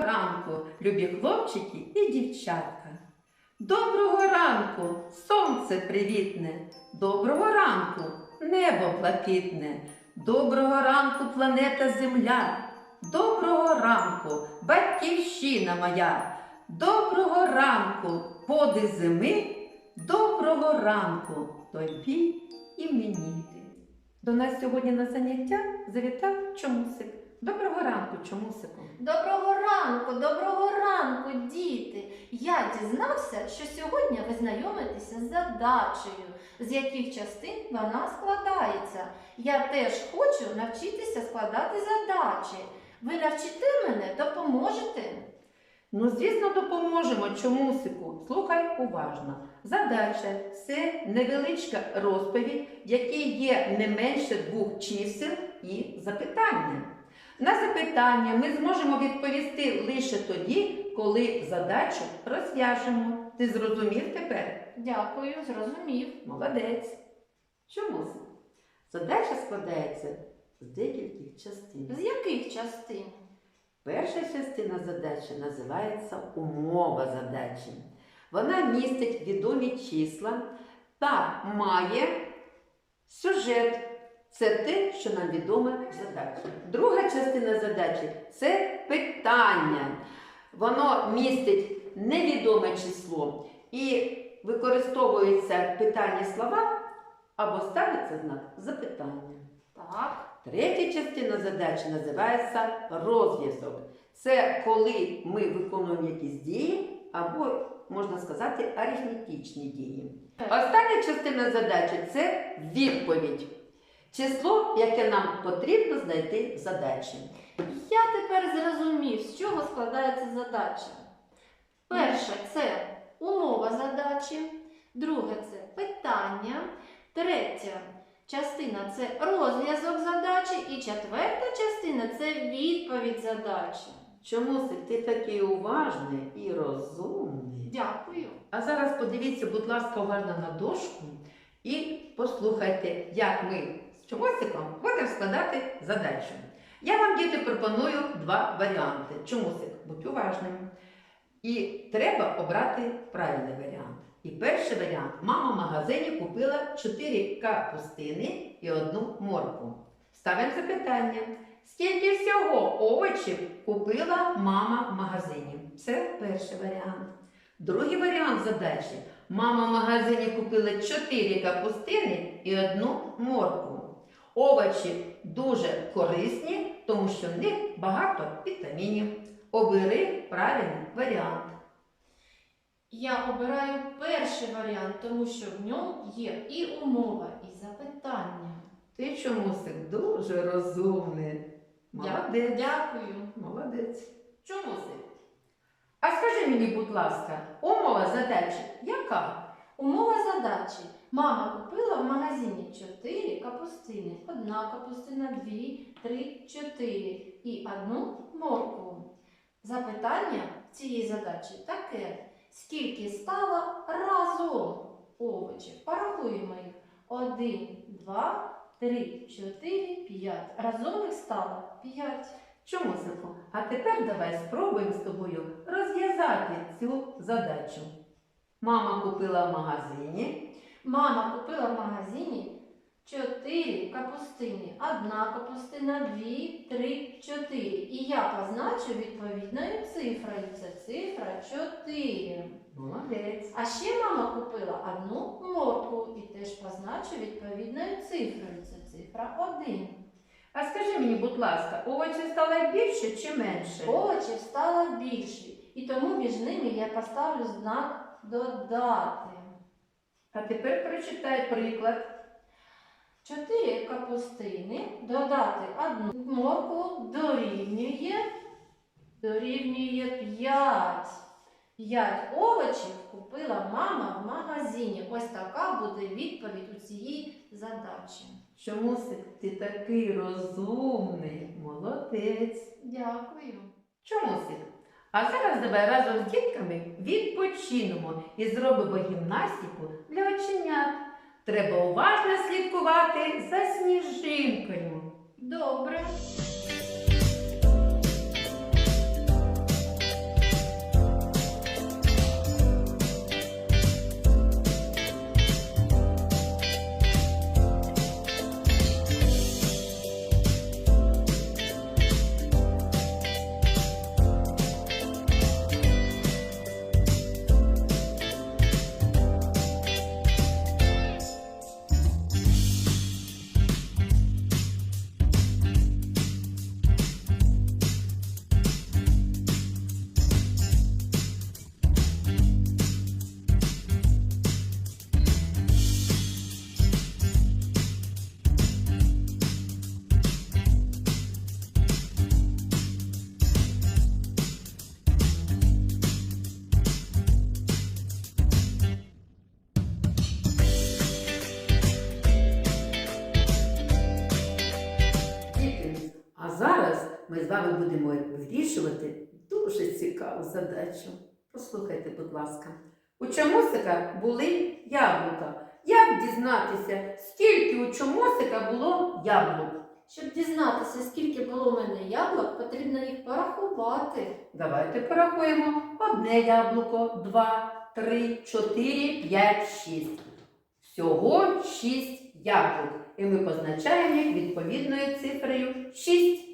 Ранку, любі хлопчики і дівчатка. Доброго ранку, сонце привітне. Доброго ранку, небо блакитне. Доброго ранку, планета Земля. Доброго ранку, батьківщина моя. Доброго ранку, поди зими. Доброго ранку, тобі і мені. До нас сьогодні на заняття завітав чомусик. Доброго ранку, чомусику. Доброго ранку, доброго ранку, діти! Я дізнався, що сьогодні ви знайомитеся з задачею, з яких частин вона складається. Я теж хочу навчитися складати задачі. Ви навчите мене, допоможете? Ну, звісно, допоможемо чомусику. Слухай уважно. Задача це невеличка розповідь, в якій є не менше двох чисел і запитання. На запитання ми зможемо відповісти лише тоді, коли задачу розв'яжемо. Ти зрозумів тепер? Дякую, зрозумів. Молодець. Чому? Задача складається з декількох частин. З яких частин? Перша частина задачі називається умова задачі. Вона містить відомі числа та має сюжет. Це те, що нам відоме в задачі. Друга частина задачі це питання. Воно містить невідоме число і використовуються питальні слова або ставиться знак запитання. Так. Третя частина задачі називається розв'язок. Це коли ми виконуємо якісь дії або, можна сказати, арифметичні дії. Остання частина задачі це відповідь. Число, яке нам потрібно знайти в задачі. Я тепер зрозумів, з чого складається задача. Перше це умова задачі, друге це питання, третя частина це розв'язок задачі, і четверта частина це відповідь задачі. Чому ти такий уважний і розумний? Дякую. А зараз подивіться, будь ласка, уважно на дошку і послухайте, як ми чомусиком будемо складати задачу. Я вам, діти, пропоную два варіанти. Чомусик, будь уважним. І треба обрати правильний варіант. І перший варіант: мама в магазині купила 4 капустини і одну морку. Ставимо запитання. Скільки всього овочів купила мама в магазині? Це перший варіант. Другий варіант задачі. Мама в магазині купила 4 капустини і одну морку. Овочі дуже корисні, тому що в них багато вітамінів. Обери правильний варіант. Я обираю перший варіант, тому що в ньому є і умова, і запитання. Ти чомусик дуже розумний. Молодець. Дякую. Молодець. Чомусик. А скажи мені, будь ласка, умова задачі яка? Умова задачі. Мама купила в магазині 4 капустини. Одна капустина, дві, три, чотири і одну моркву. Запитання цієї задачі таке. Скільки стало разом овочів? Порахуємо їх. Один, два, три, чотири, п'ять. Разом їх стало п'ять. Чомусику. А тепер давай спробуємо з тобою розв'язати цю задачу. Мама купила в магазині. Мама купила в магазині чотири капустини. Одна капустина, дві, три, чотири. І я позначу відповідною цифрою. Це цифра 4. Молодець. А ще мама купила одну морку і теж позначу відповідною цифрою. Це цифра 1. А скажи мені, будь ласка, овочів стало більше чи менше? Овочів стало більше. І тому між ними я поставлю знак додати. А тепер прочитай приклад. 4 капустини додати одну морку дорівнює, дорівнює 5. 5 овочів купила мама в магазині. Ось така буде відповідь у цієї задачі. Чомусик, ти такий розумний, молодець. Дякую. Чомусик. А зараз давай разом з дітками відпочинемо і зробимо гімнастику для оченят. Треба уважно слідкувати за сніжинкою. Добре. Ми з вами будемо вирішувати дуже цікаву задачу. Послухайте, будь ласка. У чомосика були яблука. Як дізнатися, скільки у чомосика було яблук? Щоб дізнатися, скільки було в мене яблук, потрібно їх порахувати. Давайте порахуємо. Одне яблуко, два, три, чотири, п'ять, шість. Всього шість яблук. І ми позначаємо їх відповідною цифрою шість.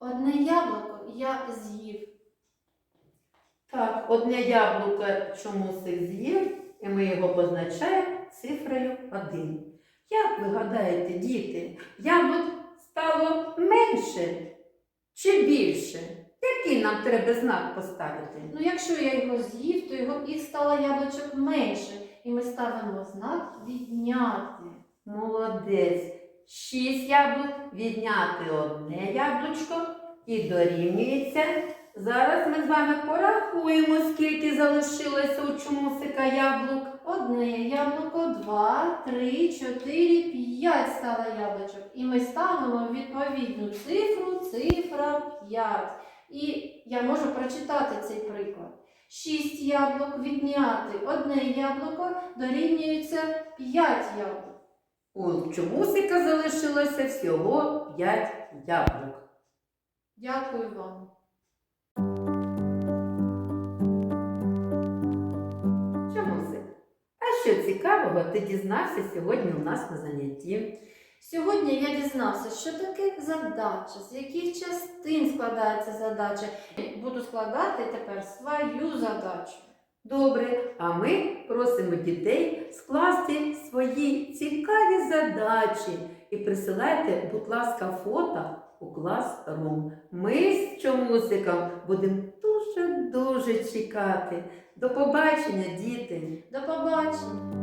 Одне яблуко я з'їв. Так, одне яблуко чомусик з'їв, і ми його позначаємо цифрою 1. Як ви гадаєте, діти, яблук стало менше чи більше? Який нам треба знак поставити? Ну, якщо я його з'їв, то його їх стало яблучок менше. І ми ставимо знак відняти. Молодець. Шість яблук, відняти одне яблучко і дорівнюється. Зараз ми з вами порахуємо, скільки залишилося у чомусика яблук. Одне яблуко, два, три, чотири, п'ять стало яблучок. І ми ставимо відповідну цифру, цифра 5. І я можу прочитати цей приклад. Шість яблук відняти одне яблуко дорівнюється 5 яблук. У чомусика залишилося всього 5 яблук. Дякую вам. Чомусик, а що цікавого ти дізнався сьогодні у нас на занятті? Сьогодні я дізнався, що таке задача, з яких частин складається задача. Буду складати тепер свою задачу. Добре, а ми просимо дітей скласти свої цікаві задачі і присилайте, будь ласка, фото у клас Рум. Ми з чомусиком будемо дуже-дуже чекати. До побачення, діти! До побачення!